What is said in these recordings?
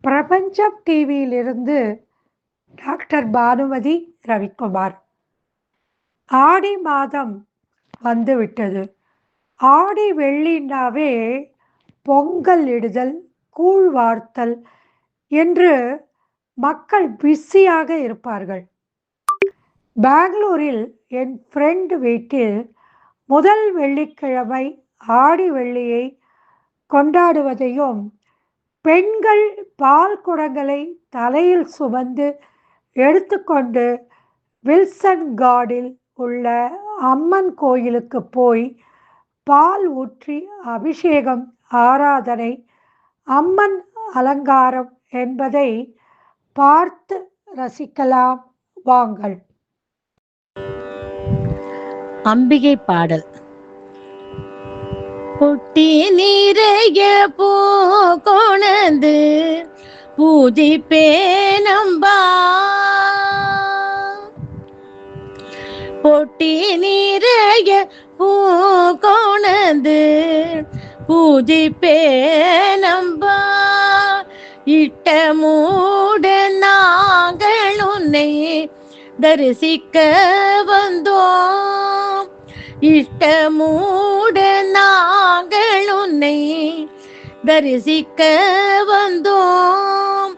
பிரபஞ்சம் டிவியிலிருந்து டாக்டர் பானுமதி ரவிக்குமார். ஆடி மாதம் வந்துவிட்டது. ஆடி வெள்ளினாவே பொங்கல் இடுதல் கூழ் வார்த்தல் என்று மக்கள் பிஸியாக இருப்பார்கள். பெங்களூரில் என் ஃப்ரெண்டு வீட்டில் முதல் வெள்ளிக்கிழமை ஆடி வெள்ளியை கொண்டாடுவதையும் பெண்கள் பால் குடங்களை தலையில் சுமந்து எடுத்துக்கொண்டு வில்சன் கார்டில் உள்ள அம்மன் கோயிலுக்கு போய் பால் ஊற்றி அபிஷேகம் ஆராதனை அம்மன் அலங்காரம் என்பதை பார்த்து ரசிக்கலாம். வாங்கள். அம்பிகை பாடல். பொட்டி நிறைய பூ கொணந்து பூஜிப்பே நம்பா பொட்டி நிறைய பூ கொணந்து பூஜிப்பே நம்பா இட்ட தரிசிக்க வந்தோம் இஷ்டமூட நாங்கள் உன்னை தரிசிக்க வந்தோம்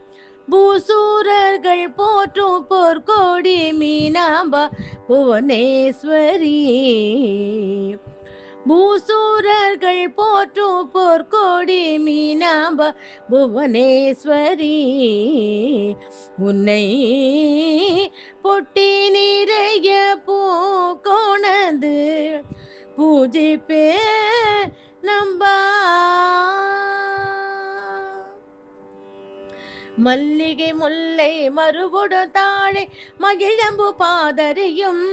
பூசூரர்கள் போற்றும் பொற்கோடி மீனாம்பா புவனேஸ்வரி. பூசூரர்கள் போற்றும் போர்க்கோடி மீனாம்ப புவனேஸ்வரி. உன்னை பொட்டி நிறைய பூக்கோணது பூஜிப்பே நம்பா. மல்லிகை முல்லை மறுபுடு தாழை மகிழம்பு பாதரியும்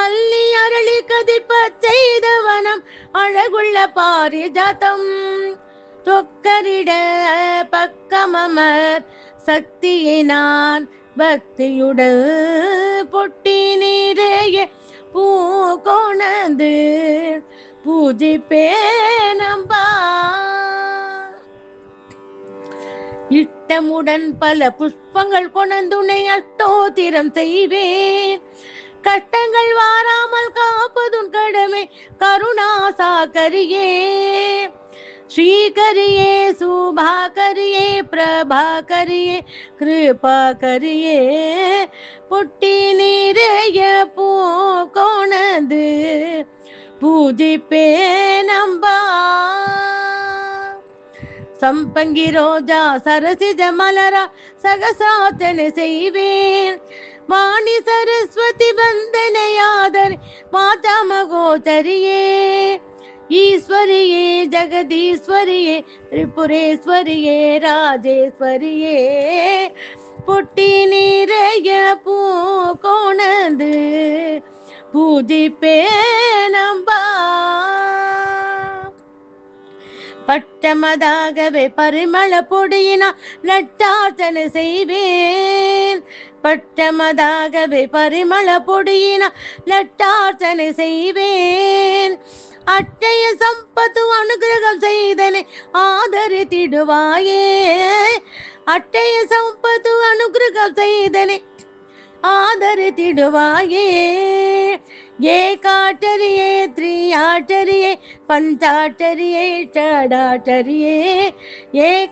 அள்ளி அருளி கதிப்ப செய்த வனம் அழகுள்ள பாரிஜாத்தம். தொக்கரிட பக்கமமர் சக்தியினான் நான் பொட்டி நீரைய பூ கொணந்து பூஜிப்பே நம்பா இட்டமுடன் பல புஷ்பங்கள் கொணந்துனை அட்டோத்திரம் செய்வேன். கட்டங்கள் வாராமல் காப்பதுன் கடமை கருணா கருணாசாகரியே. ஸ்ரீகரியே பிரபா கரியே கிருபா கரியே புட்டி நிறைய பூ கொணது பூஜிப்பே நம்பா சம்பங்கி ரோஜா சரசிஜ மலரா சகசாத்தனை செய்வேன். வாணி சரஸ்வதி வந்தனையாதர் மாதா மகோதரியே. ஈஸ்வரியே ஜெகதீஸ்வரியே திரிபுரேஸ்வரியே ராஜேஸ்வரியே. பொட்டி நிறைய பூ கோணது பூஜிப்பே நம்பா பட்டமதாகவே பரிமள பொடியினா லட்டார்த்தனை செய்வேன். பட்டமதாகவே பரிமள பொடியினா லட்டார்த்தனை செய்வேன். அட்டைய சம்பத்து அனுகிரகம் செய்தனை ஆதரித்திடுவாயே. அட்டைய சம்பத்து அனுகிரகம் செய்தனை ஆதரித்திடுவாயே. ஏ காட்டரியே ஏகாட்டரியே த்ரியாட்டரியே பஞ்சாட்டரியே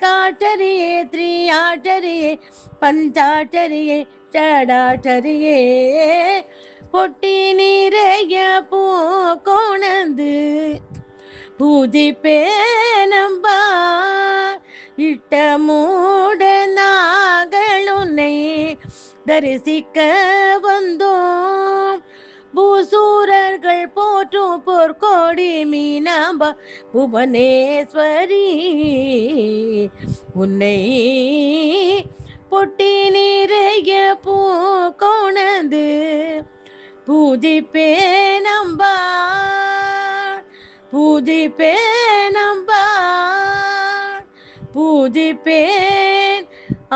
காட்டரியே த்ரீ ஆட்டரியே பஞ்சாட்டரியே ஷடாட்டரியே பொட்டி நிறைய பூ கோணந்து பூதி நம்பா இட்ட மூட நாங்கள் உன்னை தரிசிக்க வந்தோம். பூசூரர்கள் போற்றும் பொற்கோடி மீனாம்பா புவனேஸ்வரி. உன்னை பொட்டி நிறைய பூ கோணந்து பூஜிப்பே நம்பா பூஜிப்பே நம்பா பூஜிப்பேன்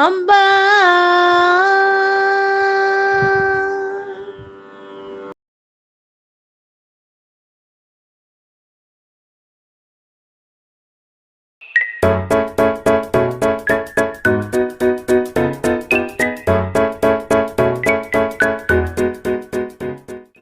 அம்பா.